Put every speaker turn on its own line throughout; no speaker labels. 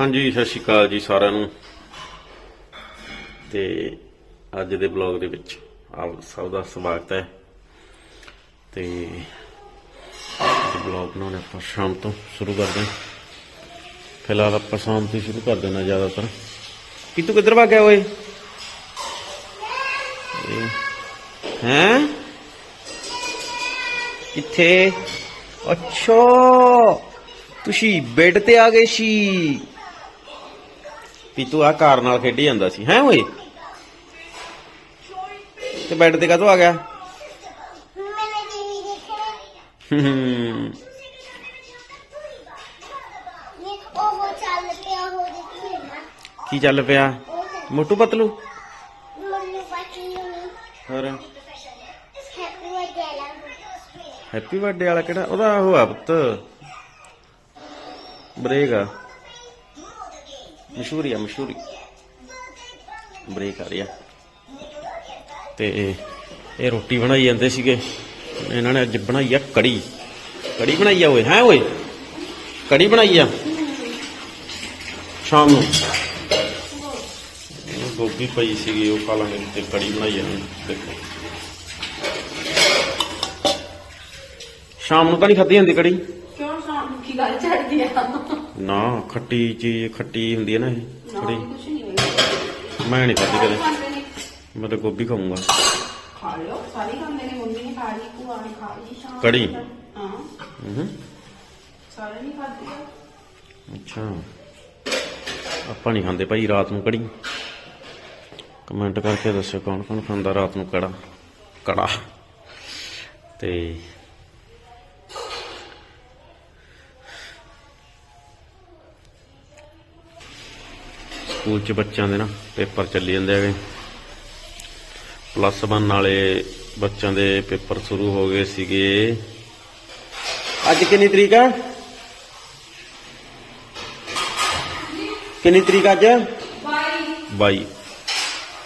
ਹਾਂਜੀ, ਸਤਿ ਸ਼੍ਰੀ ਅਕਾਲ ਜੀ ਸਾਰਿਆਂ ਨੂੰ। ਤੇ ਅੱਜ ਦੇ ਬਲੌਗ ਦੇ ਵਿੱਚ ਆਪ ਸਭ ਦਾ ਸਵਾਗਤ ਹੈ। ਤੇ ਬਲੌਗ ਬਣਾਉਣੇ ਆਪਾਂ ਸ਼ਾਮ ਤੋਂ ਸ਼ੁਰੂ ਕਰਦੇ ਹਾਂ। ਫਿਲਹਾਲ ਆਪਾਂ ਸ਼ਾਮ ਤੋਂ ਸ਼ੁਰੂ ਕਰ ਦੇਣਾ ਜ਼ਿਆਦਾਤਰ। ਕਿ ਤੂੰ ਕਿੱਧਰ ਭੱਗ ਗਿਆ ਓਏ? ਹੈਂ? ਕਿੱਥੇ? ਅੱਛਾ! ਤੁਸੀਂ ਬੈੱਡ ਤੇ ਆ ਗਏ ਸੀ। ਤੂੰ ਆ ਕਾਰ ਨਾਲ ਖੇਡੀ ਜਾਂਦਾ ਸੀ, ਹੈ ਓਏ? ਤੇ ਬੈੱਡ ਤੇ ਕਾਹਤੋਂ ਆ ਗਿਆ? ਕੀ ਚੱਲ ਪਿਆ? ਮੋਟੂ ਪਤਲੂ?
ਹੈਪੀ ਬਰਥਡੇ ਵਾਲਾ
ਹੈਪੀ ਬਰਥਡੇ ਵਾਲਾ ਕਿਹੜਾ? ਉਹਦਾ ਉਹ ਆ ਪੁੱਤ। ਬਰੇਗਾ ਮਸ਼ਹੂਰੀ ਆ, ਮਸ਼ਹੂਰੀ। ਬ੍ਰੇਕ ਆ ਰਿਹਾ ਤੇ ਇਹ ਰੋਟੀ ਬਣਾਈ ਜਾਂਦੇ ਸੀਗੇ। ਇਹਨਾਂ ਨੇ ਅੱਜ ਬਣਾਈ ਆ ਕੜੀ। ਕੜੀ ਬਣਾਈ ਆ ਓਏ, ਹੈ ਓਏ? ਕੜੀ ਬਣਾਈ ਆ। ਸ਼ਾਮ ਨੂੰ। ਗੋਭੀ ਪਈ ਸੀਗੀ, ਉਹ ਖਾ ਲਾਂਗੇ ਤੇ ਕੜੀ ਬਣਾਈ ਆ। ਦੇਖੋ। ਸ਼ਾਮ ਨੂੰ ਤਾਂ ਨਹੀਂ ਖਾਧੀ ਜਾਂਦੀ ਕੜੀ?
ਕਿਉਂ ਸ਼ਾਮ ਨੂੰ? ਕੀ ਗੱਲ ਚੜਦੀ ਆ?
ਨਾ ਖੱਟੀ ਚੀਜ਼ ਖੱਟੀ ਹੁੰਦੀ ਹੈ ਨਾ ਇਹ ਥੋੜੀ ਮੈਂ ਨਹੀਂ ਖਾਧੀ ਕਦੇ। ਮੈਂ ਤਾਂ ਗੋਭੀ ਖਾਊਂਗਾ।
ਖਾ ਲਿਓ ਸਾਰੀ ਖਾਂਦੇ ਨੇ ਮੰਮੀ ਨੇ ਖਾ ਲਈ ਭੂਆ ਨੇ ਖਾ ਲਈ ਸ਼ਾਮ
ਕੜੀ?
ਨੂੰ। ਹਾਂ।
ਹੂੰ
ਸਾਰੇ ਨਹੀਂ ਖਾਂਦੇ ਆ।
ਅੱਛਾ। ਆਪਾਂ ਨਹੀਂ ਖਾਂਦੇ ਭਾਈ ਰਾਤ ਨੂੰ ਕੜੀ। ਕਮੈਂਟ ਕਰਕੇ ਦੱਸਿਓ ਕੌਣ ਕੌਣ ਖਾਂਦਾ ਰਾਤ ਨੂੰ ਕੜਾ। ਕੜਾ। ਤੇ ਸਕੂਲ 'ਚ ਬੱਚਿਆਂ ਦੇ ਨਾ ਪੇਪਰ ਚੱਲੀ ਜਾਂਦੇ ਹੈਗੇ। ਪਲੱਸ 1 ਵਾਲੇ ਬੱਚਿਆਂ ਦੇ ਪੇਪਰ ਸ਼ੁਰੂ ਹੋ ਗਏ ਸੀਗੇ। ਅੱਜ ਕਿੰਨੀ ਤਰੀਕ ਆ? ਕਿੰਨੀ ਤਰੀਕ ਅੱਜ? 22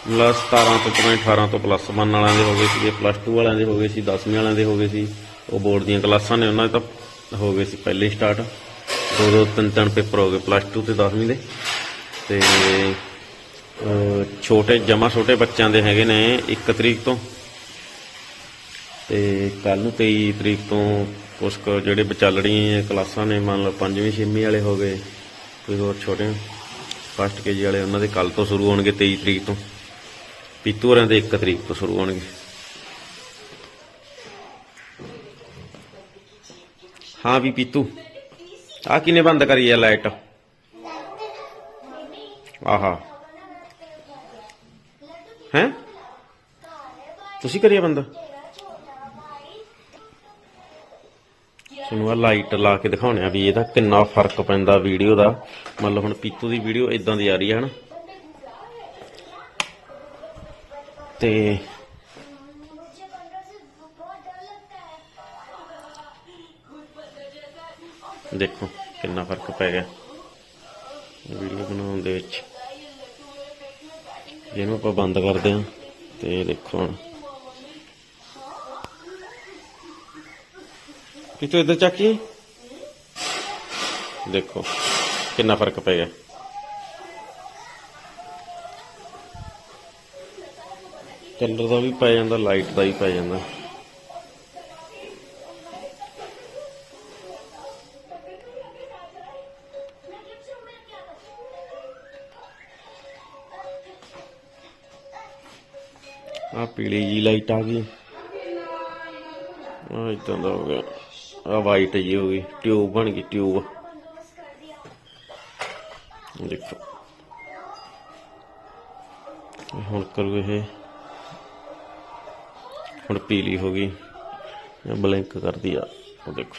ਪਲੱਸ 17 ਤੋਂ ਜਿਵੇਂ 18 ਤੋਂ ਪਲੱਸ 1 ਵਾਲਿਆਂ ਦੇ ਹੋ ਗਏ ਸੀਗੇ। ਪਲੱਸ 2 ਵਾਲਿਆਂ ਦੇ ਹੋ ਗਏ ਸੀ 10ਵੀਂ ਵਾਲਿਆਂ ਦੇ ਹੋ ਗਏ ਸੀ। ਉਹ ਬੋਰਡ ਦੀਆਂ ਕਲਾਸਾਂ ਨੇ ਉਹਨਾਂ ਦੇ ਤਾਂ ਹੋ ਗਏ ਸੀ ਪਹਿਲੇ ਸਟਾਰਟ ਦੋ ਦੋ ਤਿੰਨ ਤਿੰਨ ਪੇਪਰ ਹੋ ਗਏ ਪਲੱਸ 2 ਤੇ 10ਵੀਂ ਦੇ। ਤੇ ਛੋਟੇ, ਜਮਾ ਛੋਟੇ ਬੱਚਿਆਂ ਦੇ ਹੈਗੇ ਨੇ 1 ਤਰੀਕ ਤੋਂ। ਤੇ ਕੱਲ ਨੂੰ 23 ਤਰੀਕ ਤੋਂ ਕੁਛ ਜਿਹੜੇ ਵਿਚਾਲੜੀਆਂ ਕਲਾਸਾਂ ਨੇ, ਮੰਨ ਲਓ 5ਵੀਂ 6ਵੀਂ ਵਾਲੇ ਹੋ ਗਏ, ਕੋਈ ਹੋਰ ਛੋਟੇ ਫਸਟ ਕੇਜੀ ਵਾਲੇ, ਉਹਨਾਂ ਦੇ ਕੱਲ ਤੋਂ ਸ਼ੁਰੂ ਹੋਣਗੇ 23 ਤਰੀਕ ਤੋਂ। ਪੀਤੂ ਹੋਰਾਂ ਦੇ 1 ਤਰੀਕ ਤੋਂ ਸ਼ੁਰੂ ਹੋਣਗੇ। ਹਾਂ ਵੀ ਪੀਤੂ ਆ ਕਿਨੇ ਬੰਦ ਕਰੀ ਆ ਲਾਈਟ? ਆਹਾ। ਹੈ? ਤੁਸੀਂ ਕਰਿਆ ਬੰਦਾ? ਤੁਹਾਨੂੰ ਲਾਈਟ ਲਾ ਕੇ ਦਿਖਾਉਣੇ ਆ ਵੀ ਇਹਦਾ ਕਿੰਨਾ ਫ਼ਰਕ ਪੈਂਦਾ ਵੀਡੀਓ ਦਾ। ਮਤਲਬ ਹੁਣ ਪੀਤੂ ਦੀ ਵੀਡੀਓ ਇਦਾਂ ਦੀ ਆ ਰਹੀ ਹੈ ਹਨ? ਤੇ ਦੇਖੋ ਕਿੰਨਾ ਫ਼ਰਕ ਪੈ ਗਿਆ। ਵੀਡੀਓ ਬਣਾਉਣ ਦੇ ਵਿੱਚ। ਜਿਹਨੂੰ ਆਪਾਂ ਬੰਦ ਕਰਦੇ ਹਾਂ ਤੇ ਦੇਖੋ ਹੁਣ। ਕਿਤੋਂ ਇੱਧਰ ਚੱਕੀ ਦੇਖੋ, ਕਿੰਨਾ ਫ਼ਰਕ ਪੈ ਗਿਆ। ਕਲਰ ਦਾ ਵੀ ਪੈ ਜਾਂਦਾ ਲਾਈਟ ਦਾ ਵੀ ਪੈ ਜਾਂਦਾ। ਪੀਲੀ ਜੀ ਲਾਈਟ ਆ ਗਈ। ਆ ਇਦਾਂ ਦਾ ਹੋ ਗਿਆ। ਆ ਵਾਈਟ ਜੀ ਹੋ ਗਈ। ਟਿਊਬ ਬਣ ਗਈ ਟਿਊਬ ਦੇਖੋ। ਹੁਣ ਕਰੂ ਇਹ। ਹੁਣ ਪੀਲੀ ਹੋ ਗਈ। ਇਹ ਬਲਿੰਕ ਕਰਦੀ ਆ। ਉਹ ਦੇਖੋ।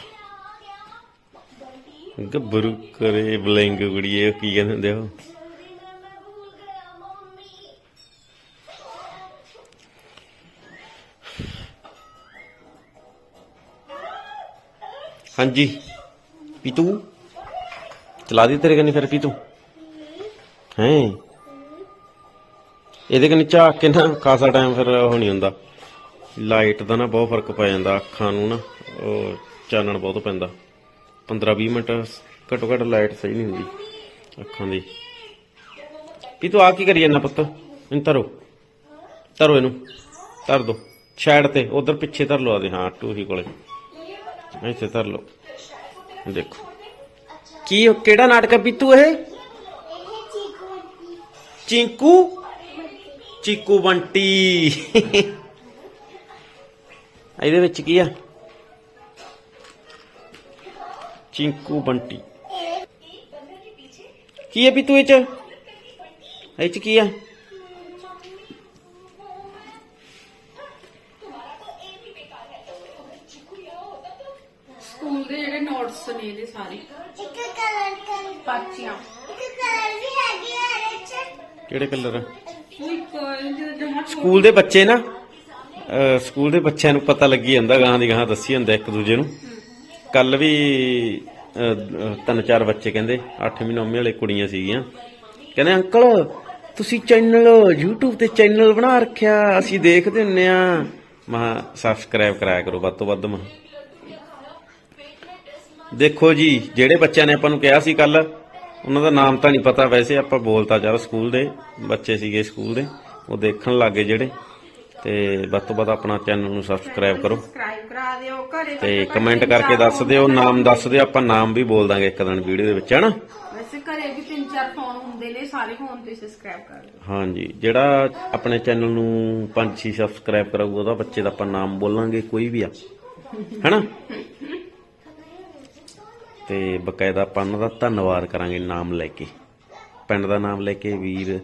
ਗੱਭਰੂ ਕਰੇ ਬਲਿੰਕ ਕੁੜੀਏ, ਕੀ ਕਹਿੰਦੇ ਹੁੰਦੇ ਉਹ? ਹਾਂਜੀ। ਪੀਤੂ, ਚਲਾ ਦੀ ਤੇਰੇ ਕਨੀ ਫਿਰ ਪੀਤੂ। ਹੈ? ਇਹਦੇ ਕਨੀ ਝਾਕ ਕੇ ਨਾ ਖਾਸਾ ਟਾਈਮ ਫਿਰ ਉਹ ਨਹੀਂ ਹੁੰਦਾ। ਲਾਈਟ ਦਾ ਨਾ ਬਹੁਤ ਫ਼ਰਕ ਪੈ ਜਾਂਦਾ, ਅੱਖਾਂ ਨੂੰ ਨਾ, ਉਹ ਚਾਨਣ ਬਹੁਤ ਪੈਂਦਾ। 15 20 ਮਿੰਟ ਘੱਟੋ ਘੱਟ ਲਾਈਟ ਸਹੀ ਨਹੀਂ ਹੁੰਦੀ, ਅੱਖਾਂ ਦੀ। ਕੀ ਤੂੰ ਆ ਕੀ ਕਰੀ ਜਾਂਦਾ ਪੁੱਤ? ਇਹਨੂੰ ਧਰੋ। ਧਰੋ ਇਹਨੂੰ। ਧਰ ਦੋ। ਸਾਈਡ ਤੇ, ਉਧਰ ਪਿੱਛੇ ਧਰ ਲਓ ਆਦੇ ਹਾਂ ਟੂਹੀ ਕੋਲੇ। ਇੱਥੇ ਧਰ ਲਓ। ਦੇਖੋ। ਕੀ ਕਿਹੜਾ ਨਾਟਕ ਹੈ ਪੀਤੂ ਇਹ?
ਚਿੰਕੂ?
ਚੀਕੂ ਬੰਟੀ। ਇਹਦੇ ਵਿੱਚ ਕੀ ਆ? ਚਿੰਕੂ ਬੰਟੀ। ਕੀ ਹੈ ਪੀਤੂ ਇਹ ਚ? ਇਹ ਚ ਕੀ ਆ?
ਨੇ ਇਹਦੇ ਸਾਰੇ।
ਇੱਕ ਕਲਰ ਕਰ
ਪਾਚੀਆਂ।
ਇੱਕ ਕਲਰ ਵੀ ਹੈਗੀ ਆ ਇਹਦੇ ਚ।
ਕਿਹੜੇ ਕਲਰ? ਆ
ਕੋਈ ਕੋਈ ਜਮਾ
ਸਕੂਲ ਦੇ ਬੱਚੇ ਨਾ ਸਕੂਲ ਦੇ ਬੱਚਿਆਂ ਨੂੰ ਪਤਾ ਲੱਗੀ ਜਾਂਦਾ ਗਾਹਾਂ ਦੀ ਗਾਹਾਂ ਦੱਸੀ ਜਾਂਦਾ ਇੱਕ ਦੂਜੇ ਨੂੰ। ਕੱਲ ਵੀ ਤਿੰਨ ਚਾਰ ਬੱਚੇ ਕਹਿੰਦੇ 8ਵੀਂ 9ਵੀਂ ਵਾਲੇ ਕੁੜੀਆਂ ਸੀਗੀਆਂ। ਕਹਿੰਦੇ ਅੰਕਲ ਤੁਸੀਂ ਚੈਨਲ YouTube ਤੇ ਚੈਨਲ ਬਣਾ ਰੱਖਿਆ ਅਸੀਂ ਦੇਖਦੇ ਹੁੰਨੇ ਆ। ਮਹਾ ਸਬਸਕ੍ਰਾਈਬ ਕਰਾਇਆ ਕਰੋ ਵੱਧ ਤੋਂ ਵੱਧ ਮਹਾ ਦੇਖੋ ਜੀ ਜਿਹੜੇ ਬੱਚਿਆਂ ਨੇ ਆਪਾਂ ਨੂੰ ਕਿਹਾ ਸੀ ਕੱਲ ਉਹਨਾਂ ਦਾ ਨਾਮ ਤਾਂ ਨਹੀਂ ਪਤਾ। ਵੈਸੇ ਆਪਾਂ ਬੋਲਤਾ ਚੱਲ ਸਕੂਲ ਦੇ ਬੱਚੇ ਸੀਗੇ ਸਕੂਲ ਦੇ ਉਹ ਦੇਖਣ ਲੱਗੇ ਜਿਹੜੇ। ਤੇ ਵੱਧ ਤੋਂ ਵੱਧ ਆਪਣਾ ਚੈਨਲ ਨੂੰ ਸਬਸਕ੍ਰਾਈਬ ਕਰੋ।
ਸਬਸਕ੍ਰਾਈਬ ਕਰਾ ਦਿਓ ਘਰੇ
ਤੇ ਕਮੈਂਟ ਕਰਕੇ ਦੱਸ ਦਿਓ ਨਾਮ ਦੱਸ ਦਿਓ ਆਪਾਂ ਨਾਮ ਵੀ ਬੋਲ ਦਾਂਗੇ ਇੱਕ ਦਿਨ ਵੀਡੀਓ ਦੇ ਵਿੱਚ ਹਨਾ?
ਵੈਸੇ ਘਰੇ ਵੀ ਤਿੰਨ ਚਾਰ ਫੋਨ ਹੁੰਦੇ ਨੇ ਸਾਰੇ ਫੋਨ ਤੇ ਸਬਸਕ੍ਰਾਈਬ ਕਰ ਦਿਓ।
ਹਾਂਜੀ ਜਿਹੜਾ ਆਪਣੇ ਚੈਨਲ ਨੂੰ 5-6 ਸਬਸਕ੍ਰਾਈਬ ਕਰਾਊਗਾ ਉਹਦਾ ਬੱਚੇ ਦਾ ਆਪਾਂ ਨਾਮ ਬੋਲਾਂਗੇ ਕੋਈ ਵੀ ਆ। ਹੈਨਾ? ਤੇ ਬਕਾਇਦਾ ਆਪਾਂ ਉਹਨਾਂ ਦਾ ਧੰਨਵਾਦ ਕਰਾਂਗੇ ਨਾਮ ਲੈ ਕੇ। ਪਿੰਡ ਦਾ ਨਾਮ ਲੈ ਕੇ ਵੀਰ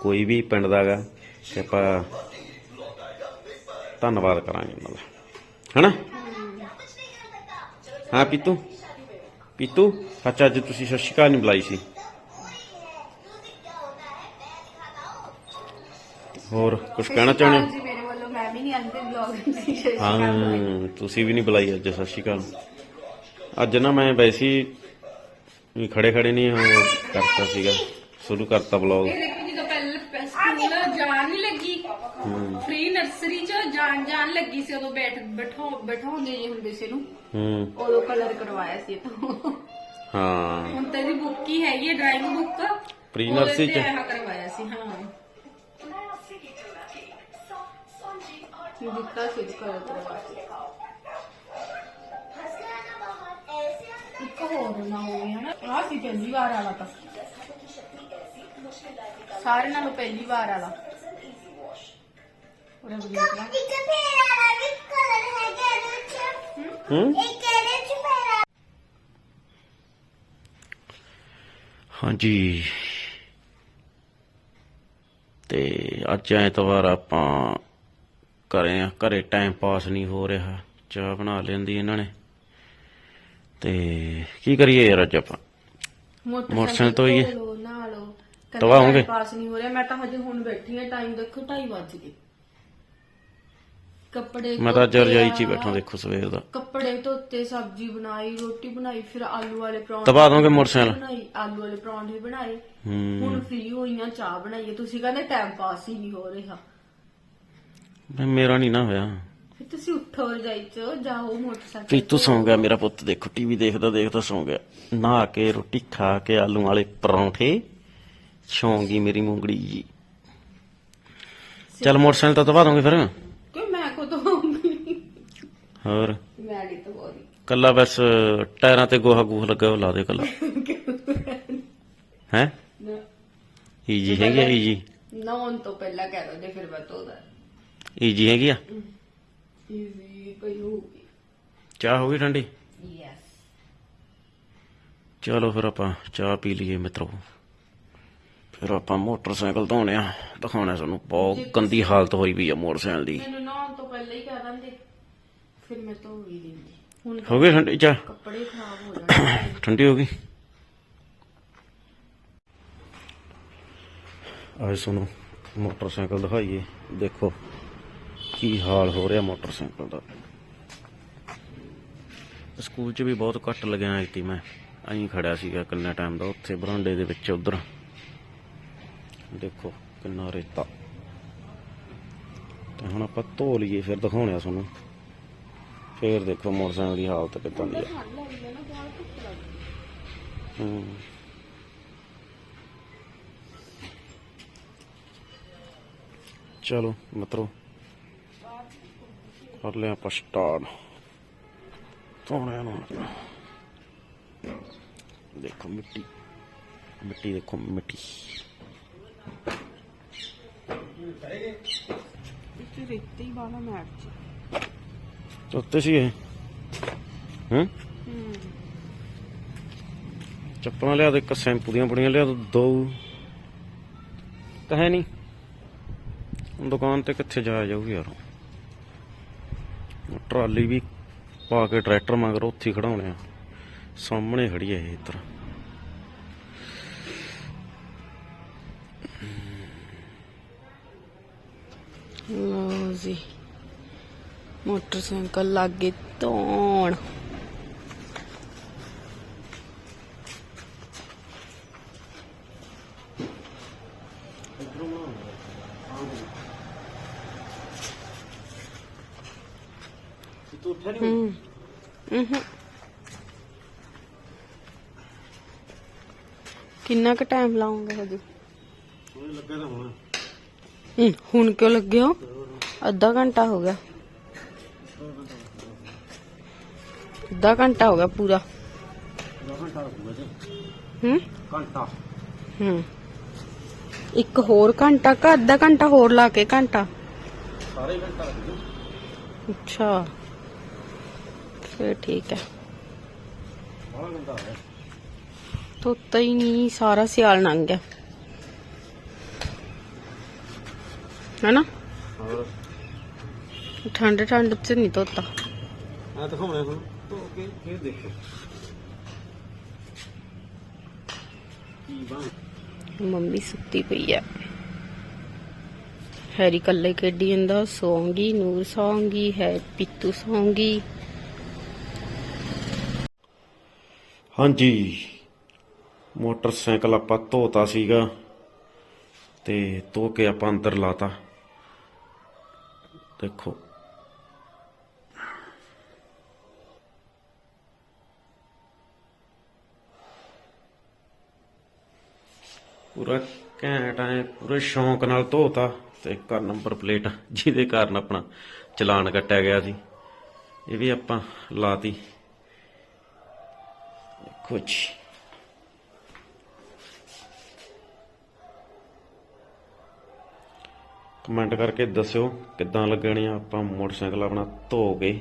ਕੋਈ ਵੀ ਪਿੰਡ ਦਾਗਾ ਤੇ ਆਪਾਂ ਧੰਨਵਾਦ ਕਰਾਂਗੇ ਉਹਨਾਂ ਦਾ। ਹੈਨਾ? ਹਾਂ ਪੀਤੂ? ਪੀਤੂ? ਅੱਛਾ ਅੱਜ ਤੁਸੀਂ ਸਤਿ ਸ਼੍ਰੀ ਅਕਾਲ ਨਹੀਂ ਬੁਲਾਈ ਸੀ। ਹੋਰ ਕੁਝ ਕਹਿਣਾ ਚਾਹੁੰਦੇ ਹੋ?
ਜੀ ਮੇਰੇ ਵੱਲੋਂ ਮੈਂ ਵੀ ਨਹੀਂ ਅੰਦਰ ਵਲੌਗ ਦੀ
ਹਾਂ ਤੁਸੀਂ ਵੀ ਨਹੀਂ ਬੁਲਾਈ ਅੱਜ ਸਤਿ ਸ਼੍ਰੀ ਅਕਾਲ। ਅੱਜ ਨਾ ਮੈਂ ਵੈਸੇ ਹੀ ਖੜੇ ਖੜੇ ਨਹੀਂ ਉਹ ਕਰਤਾ ਸੀਗਾ। ਸ਼ੁਰੂ ਕਰਤਾ ਬਲੌਗ
ਜਦੋਂ ਪਹਿਲਾਂ ਸਕੂਲ ਜਾਣ ਨਹੀਂ ਲੱਗੀ ਫ੍ਰੀ ਨਰਸਰੀ ਚ ਜਾਣ ਜਾਣ ਲੱਗੀ ਸੀ ਉਦੋਂ ਬੈਠ ਬੈਠੋ ਬੈਠਾਉਂਦੇ ਜੀ ਹੁੰਦੇ ਸੀ ਇਹਨੂੰ।
ਹੂੰ।
ਉਦੋਂ ਕਲਰ ਕਰਵਾਇਆ ਸੀ ਇਹ ਤੋਂ।
ਹਾਂ।
ਹੁਣ ਤਾਂ ਇਹਦੀ ਬੁੱਕ ਹੀ ਹੈਗੀ ਹੈ ਡਰਾਇੰਗ ਬੁੱਕ
nursery ਚ?
ਇਹ ਕਰਵਾਇਆ ਸੀ ਹਾਂ। ਦਿੱਤਾ ਸੀ ਕਲਰ ਹੋਰ ਨਾ ਹੋਵੇ ਹਨਾ ਆ ਸੀ ਪਹਿਲੀ ਵਾਰ ਵਾਲਾ ਤਾਂ। ਸਾਰੇ ਨਾਲੋਂ ਪਹਿਲੀ ਵਾਰ ਵਾਲਾ। ਉਹਦਾ ਦੇਖ ਲਾ
ਇੱਕ ਫੇਰ ਵਾਲਾ ਵੀ ਕਲਰ ਹੈਗਾ ਇਹਦੇ ਚ
ਹੂੰ?
ਇੱਕ ਇਹਦੇ ਚ ਫੇਰ
ਹਾਂਜੀ। ਤੇ ਅੱਜ ਐਤਵਾਰ ਆਪਾਂ ਘਰੇ ਆ ਘਰੇ ਟਾਈਮ ਪਾਸ ਨਹੀਂ ਹੋ ਰਿਹਾ। ਚਾਹ ਬਣਾ ਲੈਂਦੀ ਇਹਨਾਂ ਨੇ। ਤੇ ਕੀ ਕਰੀਏ ਯਾਰ ਅੱਜ ਆਪਾਂ? ਮੋਟਰਸਾਈਕਲ ਤੋਂ ਹੀ ਹੈ।
ਧੋ ਲਓ, ਨਹਾ time ਹੋ ਰਿਹਾ। ਮੈਂ ਤਾਂ ਹਜੇ ਹੁਣ ਬੈਠੀ ਆ ਟਾਈਮ ਦੇਖੋ 2:30 ਵੱਜ ਗਏ। ਕੱਪੜੇ
ਮੈਂ ਤਾਂ ਅੱਜ
ਧੋਤੇ
ਰਜਾਈ 'ਚ ਹੀ
ਆ,
ਬੈਠਾ ਦੇਖੋ ਸਵੇਰ ਦਾ।
ਕੱਪੜੇ ਧੋਤੇ ਸਬਜ਼ੀ ਬਣਾਈ ਰੋਟੀ ਬਣਾਈ ਫਿਰ ਆਲੂ ਵਾਲੇ ਪਰੌਂਠੇ
ਦਬਾ ਦੋਗੇ ਮੋਟਰਸਾਈਕਲ?
ਬਣਾਈ ਆਲੂ ਵਾਲੇ ਪਰੌਂਠੇ ਬਣਾਏ।
ਹੂੰ।
ਹੁਣ ਫ੍ਰੀ ਹੋਈਆਂ ਚਾਹ ਬਣਾਈਏ ਤੁਸੀਂ ਕਹਿੰਦੇ ਟਾਈਮ ਪਾਸ ਹੀ ਨਹੀਂ ਹੋ ਰਿਹਾ।
ਮੈਂ- ਮੇਰਾ ਨਹੀਂ ਨਾ ਹੋਇਆ।
ਫਿਰ ਤੁਸੀਂ ਉੱਠੋ ਰਜਾਈ ਚ ਜਾਓ ਮੋਟਰਸਾਈਕਲ
ਪੀਤੂ ਸੌਂ ਗਿਆ ਮੇਰਾ ਪੁੱਤ ਦੇਖੋ ਟੀਵੀ ਦੇਖਦਾ ਦੇਖਦਾ ਸੌਂ ਗਿਆ। ਨਹਾ ਕੇ ਰੋਟੀ ਖਾ ਕੇ ਆਲੂ ਵਾਲੇ ਪਰੌਂਠੇ ਗਈ ਮੇਰੀ ਮੂੰਗੜੀ ਜੀ। ਚੱਲ ਮੋਟਰਸਾਈਕਲ ਤਾਂ ਦਬਾ ਦੋਗੇ ਫਿਰ।
ਕਿ ਮੈਂ ਕੋ ਧੋਉਂਗੀ
ਹੋਰ?
ਮੈਂ ਨਹੀਂ ਧੋਦੀ
ਕੱਲਾ ਬਸ ਟਾਇਰਾਂ ਤੇ ਗੋਹਾ ਗੂਹ ਲੱਗਾ ਉਹ ਲਾ ਦੇ ਕੱਲਾ। ਹੈ? ਈਜੀ ਹੈਗੀ ਆ ਈਜੀ
ਨੌਨ ਤੋਂ ਪਹਿਲਾਂ ਕਹਿ ਦੋ ਫਿਰ ਮੈਂ ਧੋਦਾ।
ਈਜੀ ਹੈਗੀ ਆ? ਚਾਹ ਹੋ ਗਈ ਠੰਡੀ?
ਯੈਸ
ਚਲੋ ਫਿਰ ਆਪਾਂ ਚਾਹ ਪੀ ਲਈਏ ਮਿੱਤਰੋ। ਫਿਰ ਆਪਾਂ ਮੋਟਰਸਾਈਕਲ ਧੋਣੇ ਆ। ਦਿਖਾਉਣਾ ਤੁਹਾਨੂੰ ਬਹੁਤ ਗੰਦੀ ਹਾਲਤ ਹੋਈ ਵੀ ਆ ਮੋਟਰਸਾਈਕਲ ਦੀ।
ਮੈਨੂੰ ਨਹਾਉਣ ਤੋਂ ਪਹਿਲਾਂ ਹੀ
ਗਈ ਠੰਡੀ ਚਾਹ?
ਕੱਪੜੇ ਖਰਾਬ ਹੋ ਜਾਣਗੇ
ਠੰਡੀ ਹੋ ਗਈ? ਆਏ ਸੁਣੋ ਮੋਟਰਸਾਈਕਲ ਦਿਖਾਈਏ। ਦੇਖੋ। ਕੀ ਹਾਲ ਹੋ ਰਿਹਾ ਮੋਟਰਸਾਈਕਲ ਦਾ? ਸਕੂਲ 'ਚ ਵੀ ਬਹੁਤ ਘੱਟ ਲੱਗਿਆ ਐਤੀ ਮੈਂ। ਐਂ ਖੜਿਆ ਸੀਗਾ ਕਿੰਨੇ ਟਾਈਮ ਦਾ, ਉੱਥੇ ਬਰਾਂਡੇ ਦੇ ਵਿੱਚ ਉਧਰ। ਦੇਖੋ ਕਿੰਨਾ ਰੇਤਾ। ਤੇ ਹੁਣ ਆਪਾਂ ਧੋ ਲਈਏ, ਫਿਰ ਦਿਖਾਉਣੇ ਆ ਤੁਹਾਨੂੰ। ਫਿਰ ਦੇਖੋ ਮੋਟਰਸਾਈਕਲ ਦੀ ਹਾਲਤ ਕਿੱਦਾਂ ਦੀ ਆ। ਚਲੋ ਮਤਰੋ ਕਰ ਲਿਆ ਆਪਾਂ ਸਟਾਰਟ ਨੂੰ। ਦੇਖੋ ਮਿੱਟੀ। ਮਿੱਟੀ ਦੇਖੋ ਮਿੱਟੀ।
ਤੇ ਰੇਤੇ ਹੀ ਬਾਲਾ ਮੈਟ ਚ।
ਉੱਤੇ ਸੀ ਇਹ? ਹੂੰ? ਚੱਪਲਾਂ ਲਿਆ ਦੇ ਇੱਕ ਸ਼ੈਂਪੂ ਦੀਆਂ ਬੜੀਆਂ ਲਿਆ ਦੋ- ਦੋ। ਕਹੇ ਨਹੀਂ ਹੁਣ ਦੁਕਾਨ ਤੇ ਕਿੱਥੇ ਜਾਇਆ ਜਾਊਗੀ ਯਾਰ? ਟਰਾਲੀ ਵੀ ਪਾ ਕੇ ਟਰੈਕਟਰ ਮਗਰ ਉੱਥੇ ਹੀ ਖੜਾਉਣੇ ਆ। ਸਾਹਮਣੇ ਖੜੀ ਹੈ ਇਹ ਇੱਧਰ।
ਲਓ ਜੀ, ਮੋਟਰਸਾਈਕਲ ਲੱਗੇ ਧੋਣ।
ਤੂੰ ਉੱਠਿਆ
ਹੂੰ ਹੂੰ ਕਿੰਨਾ ਕੁ ਟਾਈਮ ਲਾਉਂਗੇ ਹਜੇ
ਲੱਗਾ ਤਾਂ ਹੁਣ
ਹੂੰ, ਹੁਣ ਕਿਉਂ ਲੱਗਿਆ ਅੱਧਾ ਘੰਟਾ ਹੋ ਗਿਆ ਅੱਧਾ ਘੰਟਾ ਹੋ ਗਿਆ ਪੂਰਾ
ਘੰਟਾ ਲੱਗੂਗਾ ਜੀ
ਹੂੰ
ਘੰਟਾ
ਹੂੰ ਇੱਕ ਹੋਰ ਘੰਟਾ ਕਾ ਅੱਧਾ ਘੰਟਾ ਹੋਰ ਲਾ ਕੇ ਘੰਟਾ
ਸਾਰੇ ਘੰਟਾ ਲੱਗੂ
ਅੱਛਾ ਫਿਰ ਠੀਕ ਹੈ।
ਘੰਟਾ ਹੈ
ਨਹੀਂ ਸਾਰਾ ਸਿਆਲ ਲੰਘ ਗਿਆ। ਹੈਨਾ? ਠੰਡ ਠੰਡ ਚ ਨਹੀਂ ਧੋਤਾ।
ਆ ਦਿਖਾਉਣਾ ਹੁਣ ਧੋ ਕੇ ਫੇਰ ਦੇਖੋ।
ਮੰਮੀ ਸੁੱਤੀ ਪਈ ਹੈ। ਹੈਰੀ ਕੱਲੇ ਖੇਡੀ ਜਾਂਦਾ। ਸੌਂਗੀ ਨੂਰ ਸੌਂਗੀ ਹੈ ਪਿੱਤੂ ਸੌਂਗੀ।
ਹਾਂਜੀ। ਮੋਟਰਸਾਈਕਲ ਆਪਾਂ ਧੋਤਾ ਸੀਗਾ ਤੇ ਧੋ ਕੇ ਆਪਾਂ ਅੰਦਰ ਲਾਤਾ। ਦੇਖੋ। ਪੂਰਾ ਘੈਂਟ ਐ, ਪੂਰੇ ਸ਼ੌਂਕ ਨਾਲ ਧੋਤਾ ਤੇ ਇੱਕ ਆਹ ਨੰਬਰ ਪਲੇਟ ਜਿਹਦੇ ਕਾਰਨ ਆਪਣਾ ਚਲਾਨ ਕੱਟਿਆ ਗਿਆ ਸੀ। ਇਹ ਵੀ ਆਪਾਂ ਲਾਤੀ। ਦੇਖੋ ਕਮੈਂਟ ਕਰਕੇ ਦੱਸਿਓ ਕਿੱਦਾਂ ਲੱਗਣੀਆਂ, ਆਪਾਂ ਮੋਟਰਸਾਈਕਲ ਆਪਣਾ ਧੋ ਕੇ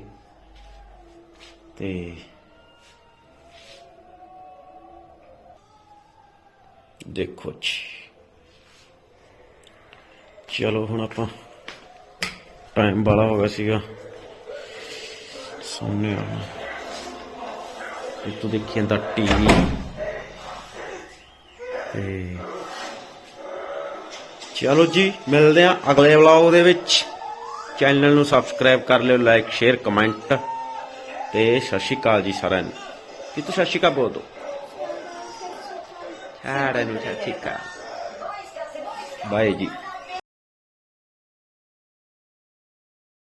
ਤੇ ਦੇਖੋ ਜੀ। ਚਲੋ ਹੁਣ ਆਪਾਂ ਟਾਈਮ ਬਾਲਾ ਹੋ ਗਿਆ ਸੀਗਾ। ਸੌਣੇ ਆ ਇਹ ਦੇਖੀ ਜਾਂਦਾ ਟੀਵੀ ਤੇ ਚਲੋ ਜੀ, ਮਿਲਦੇ ਆ ਅਗਲੇ ਵਲੌਗ ਦੇ ਵਿੱਚ। ਚੈਨਲ ਨੂੰ ਸਬਸਕ੍ਰਾਈਬ ਕਰ ਲਿਓ, ਲਾਈਕ, ਸ਼ੇਅਰ, ਕਮੈਂਟ। ਤੇ ਸਤਿ ਸ਼੍ਰੀ ਅਕਾਲ ਜੀ ਸਾਰਿਆਂ ਨੂੰ। ਕੀ ਤੂੰ ਸਤਿ ਸ਼੍ਰੀ ਅਕਾਲ ਬੋਲ ਦੋ ਸਾਰਿਆਂ ਨੂੰ ਸਤਿ ਸ਼੍ਰੀ ਅਕਾਲ। ਬਾਏ ਜੀ।